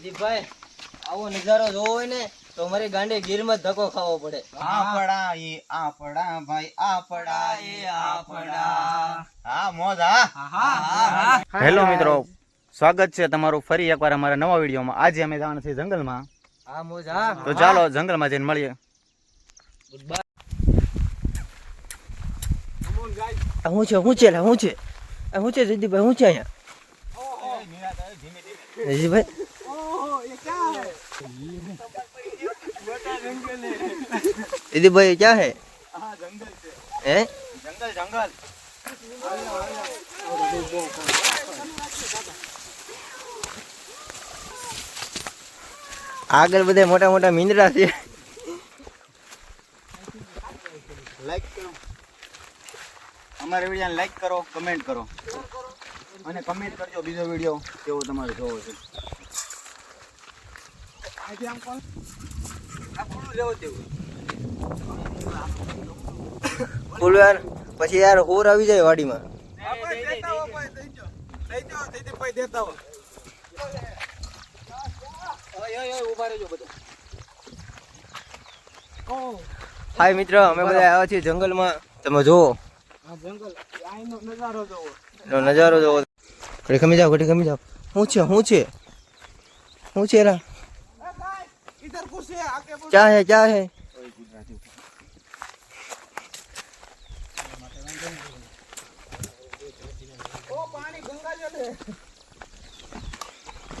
દિલીપભાઈ આવો નજારો જોવો હોય ને તો મારી ગાંડે ગીરમાં જ ધક્કો ખાવો પડે. આપડા એ આપડા ભાઈ આપડા એ આપડા હા મોજ હા. હેલો મિત્રો સ્વાગત છે તમારું ફરી એકવાર અમારા નવા વિડીયોમાં. આજે અમે જવાના છીએ જંગલમાં. હા મોજા તો ચાલો જંગલમાં જઈને મળીએ. આ હું છે હું છે હું છે? હું છે જયદીપભાઈ હું છે અહીંયા? જયદીપભાઈ દીદીભાઈ ક્યાં હે હે જંગલ જંગલ આગળ બધા મોટા મોટા મીંદડા છે. લાઈક કરો. અમારા વિડીયોને લાઈક કરો કમેન્ટ કરો. અને કમેન્ટ કરજો બીજો વીડિયો કેવો તમારે જોવો છે. બોલો યાર પછી યાર હોર આવી જાય વાડીમાં. હાય મિત્ર અમે બધા આવ્યા છીએ જંગલમાં. તમે જુઓ. નો નજારો જોવો. ઘડી ખમી જાઓ ઘડી ખમી જાઓ. શું છે શું છે? શું છે રા? ક્યાં હે ક્યાં હે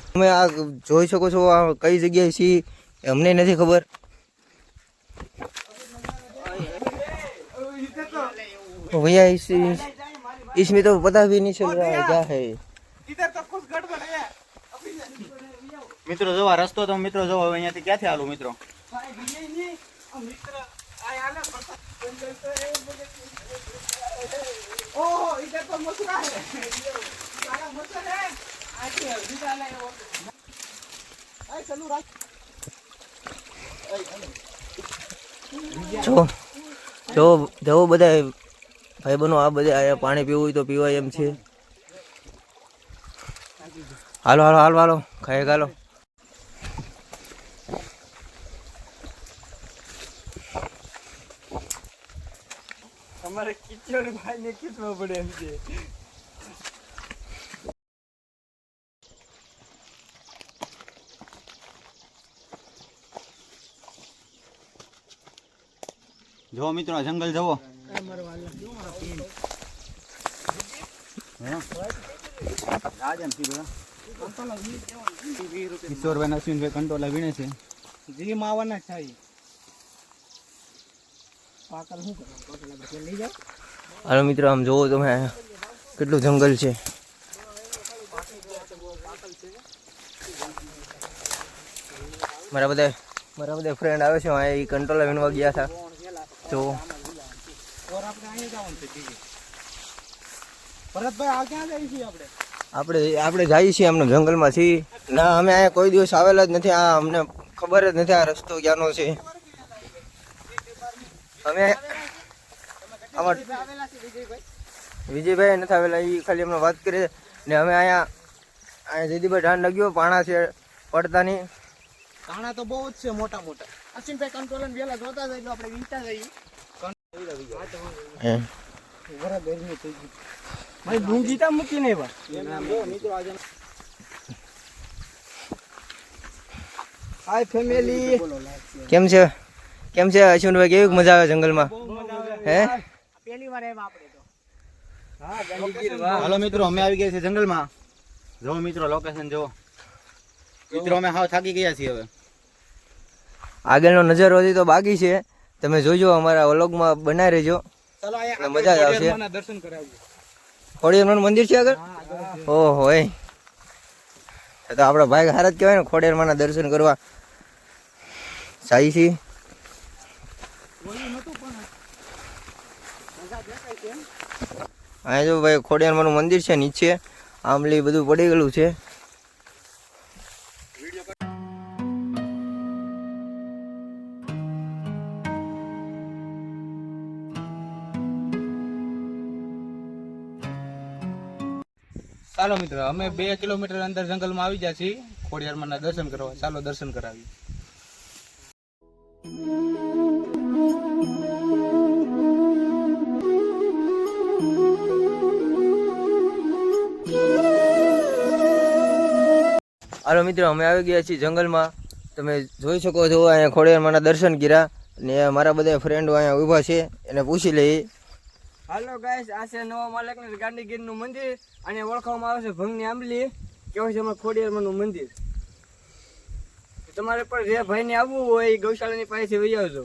તમે આ જોઈ શકો છો આ કઈ જગ્યાએ છીએ એ અમને નથી ખબર भैया इस इस- इसमें तो पता भी नहीं चल रहा है क्या है મિત્રો જોવા રસ્તો તો મિત્રો, જો હવે અહીંયાથી ક્યાંથી હાલું મિત્રો? જો જો જો બધા ભાઈ બનો આ બધા પાણી પીવું હોય તો પીવાય એમ છે. હાલો હાલો હાલો હાલો. ખાઈ, હાલો. અમારે કિચડ ભાઈ ને કીધવા પડે એમ છે જો મિત્રો જંગલ જવો કિશોરભાઈ અશ્વિનભાઈ કંટોલા વીણે છે. જીમ આવવાના થાય પાકલ શું કરો પાકલ આપણે લઈ જાઓ હાલો મિત્રો, આમ જોવો તમે કેટલું જંગલ છે. મારા બધા મારા બધા ફ્રેન્ડ આવે છે એ કંટ્રોલ વિનવા ગયા હતા. તો આપણે આપણે જઈએ છીએ અમને જંગલમાં છીએ ના, અમે અહીંયા કોઈ દિવસ આવેલા જ નથી, આ અમને ખબર જ નથી આ રસ્તો ક્યાંનો છે. અમે આમાં વિજયભાઈ નથી આવેલા એ ખાલી અમને વાત કરી ને અમે અહીંયા અહીંયા જયદીભાઈ ઢાન લાગ્યો પાણા છે પડતાની પાણા તો બહુ જ છે મોટા મોટા. અશ્વિનભાઈ કંટ્રોલન વેલા જોતા જાય એટલે આપણે વીંટા જઈએ. એમ. વરા ગરમી થઈ ગઈ. ભાઈ ડુંગી તા મૂકી નહીં ભાઈ હાય ફેમિલી કેમ છે? કેમ છે અશ્વિનભાઈ? કેવી મજા આવે જંગલમાં? હે? પહેલી વાર એમ આપણે તો. હાલો મિત્રો અમે આવી ગયા છીએ જંગલમાં. જો મિત્રો લોકેશન જો મિત્રો અમે હાવ થાકી ગયા છીએ હવે. આગળનો નજારો હજી તો બાકી છે. તમે જોજો અમારા વ્લોગમાં બનાવી રહેજો. મજા જ આવશે. ખોડિયારમાંના દર્શન કરાવજો મંદિર છે આગળ? ઓહો એ તો આપણા ભાઈ હારા જ કહેવાય ને ખોડિયારમાંના દર્શન કરવા. સાઈ છી. અહીંયા જો ભાઈ ખોડિયારમાંનું મંદિર છે, નીચે આંબલી બધું પડી ગયેલું છે. ચાલો મિત્ર, અમે બે કિલોમીટર અંદર જંગલમાં આવી ગયા છીએ. ખોડિયારમાં દર્શન કરવા. ચાલો દર્શન કરાવી હાલો મિત્રો અમે આવી ગયા છીએ જંગલમાં. તમે જોઈ શકો છો અહીંયા ખોડિયારમાંના દર્શન કર્યા ને મારા બધા ફ્રેન્ડો અહીંયા ઊભા છે એને પૂછી લઈએ. હાલો ગાઈસ આ છે નવા માલકનગર ગાંધીગીરનું મંદિર અને ઓળખવામાં આવે છે ભંગની આંબલી. કહેવાય છે અમારા ખોડિયારમાંનું મંદિર? તમારે પણ જે ભાઈ ને આવવું હોય એ ગૌશાળાની પાસેથી વહી આવજો.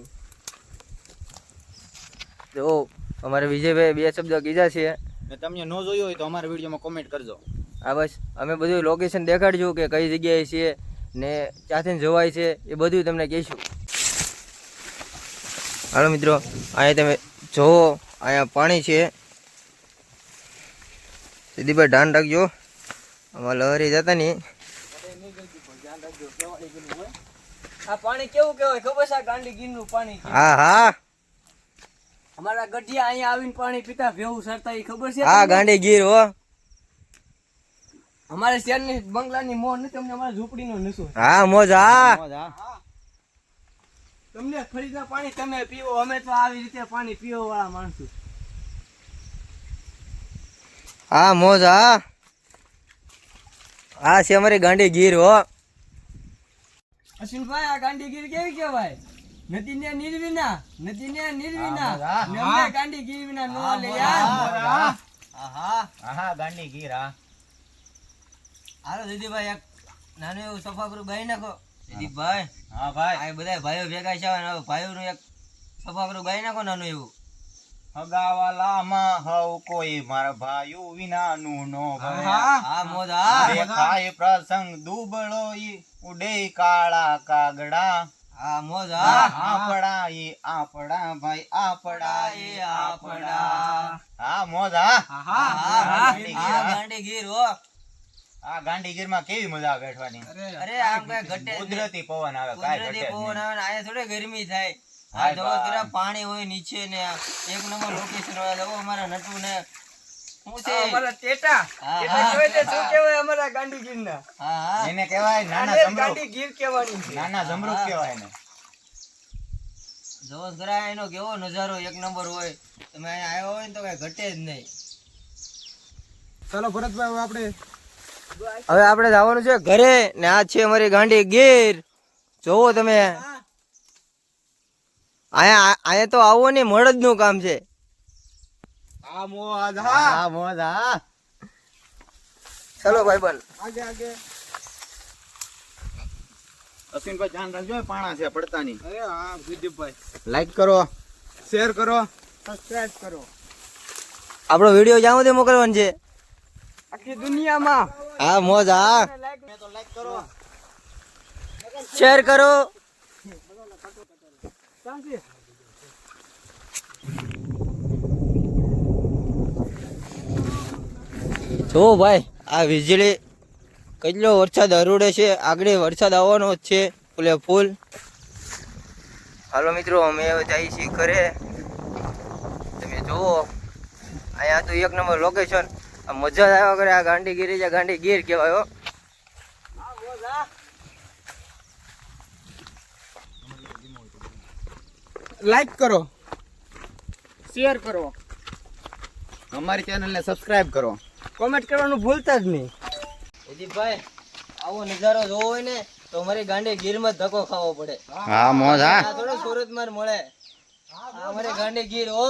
તો અમારે વિજયભાઈ બે શબ્દ કીધા છે. ને તમને ન જોયું હોય તો અમારા વિડીયોમાં કોમેન્ટ કરજો. આ બસ અમે બધું લોકેશન દેખાડશું કે કઈ જગ્યાએ છે ને ક્યાંથી જવાય છે એ બધું તમને કહીશું. હાલો મિત્રો અહીંયા તમે જોવો અહીંયા પાણી છે. સીધીભાઈ ધ્યાન રાખજો. આમાં લહેરી જતા નહીં. પાણી કેવું કેવાય ખબર છે આ ગાંધીગીરનું પાણી હા હા. અમારા ગઢિયા અહીંયા આવીને પાણી પીતા ભેવું સરતા એ ખબર છે હા ગાંડી ગીર હો. અમારે શહેરની બંગલાની મોહ નથી અમને અમારા ઝૂંપડીનો નશો હા મોજ હા. તમને ફરીદા પાણી તમે પીવો અમે તો આવી રીતે પાણી પીવો વાળા માણસો. હા મોજ હા. હા છે અમારી ગાંડી ગીર હો. અશ્વિનભાઈ આ ગાંધીગીર કેવી કહેવાય? નદી ને નિર્વિના નદી ને નિર્વિના ગાંડી ગીર વિના નો લે યાર આહા આહા ગાંડી ગીર હા. હાલો દીદીભાઈ એક નાનું એવું સફા કરું ગાઈ નાખો. દીદીભાઈ હા ભાઈ. આ બધા ભાઈઓ ભેગા છે અને ભાઈઓનું એક સફા કરું ગાઈ નાખો નાનું એવું. હગાવાલામાં હવ કોઈ મારા ભાઈઓ વિનાનું નો હા મોજ દેખાય પ્રસંગ દુબળો ઉડે કાળા કાગડા. હા મોજા આપડા આપડા ભાઈ આપડા એ આપડા. આપડા. હા મોજ હા. હા. ગાંડી ગીર હો. આ ગાંડીગીરમાં કેવી મજા બેઠવાની? અરે આમ કઈ ઘટે કુદરતી પવન આવે કુદરતી ઘટે પવન આવે આયા થોડે ગરમી થાય. આ જોવો ભાઈ. જરા પાણી હોય નીચે ને એક નંબર લોકેશન હોય જોવો અમારા નટુ ને હું છે અમારા ટેટા. ટેટા હા. કહેવાય તે શું કહેવાય અમારા ગાંધીગીર ના હા હા. એને કહેવાય નાના જમરૂક. ગાંધીગીર કહેવાની છે. નાના જમરૂક કહેવાય ને જોવો જરા એનો કેવો નજારો એક નંબર હોય. તમે અહીંયા આવ્યો હોય ને તો કઈ ઘટે જ નહીં. ચાલો ભરતભાઈ આપણે હવે આપણે જવાનું છે ઘરે ને આ છે અમારી ગાંડી ગીર. જોવો તમે. અહીંયા અહીંયા તો આવો ને મળદનું કામ છે. આ મોજ હા. હા મોજ હા. ચલો ભાઈ બન આગે આગે. અશ્વિનભાઈ ધ્યાન રાખજો પાણા છે પડતાની. અરે હા વિદીપભાઈ લાઈક કરો. શેર કરો. સબસ્ક્રાઇબ કરો. આપણો વીડિયો જ્યાં સુધી મોકલવાનો છે? આખી દુનિયામાં. હા મોજ, હા. શેર કરો. જો ભાઈ, આ વીજળી કેટલો વરસાદ હરુડે છે. આગળ વરસાદ આવવાનો જ છે. ફૂલે ફૂલ. હાલો મિત્રો, અમે જઈએ છીએ ઘરે. તમે જુઓ. અહીંયા તો એક નંબર લોકેશન મજા આવ્યા કરે આ ગાંડી ગીરી છે ગાંડી ગીર કહેવાય લાઈક કરો. શેર કરો. અમારી ચેનલને સબસ્ક્રાઇબ કરો. કોમેન્ટ કરવાનું ભૂલતા જ નહીં. ભાઈ આવો નજારો જોવો હોય ને તો અમારી ગાંડી ગીરમાં માં ધક્કો ખાવો પડે. હા મોજ હા. થોડો સુરતમાં મળે. હા અમારી ગાંડી ગીર હો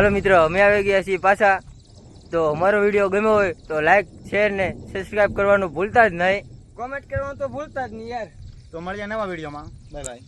હાલો મિત્રો અમે આવી ગયા છીએ પાછા. તો અમારો વીડિયો ગમ્યો હોય તો લાઈક શેર ને સબસ્ક્રાઇબ કરવાનું ભૂલતા જ નહીં. કોમેન્ટ કરવાનું તો ભૂલતા જ નહીં યાર. તો મળીએ નવા વિડીયોમાં. Bye bye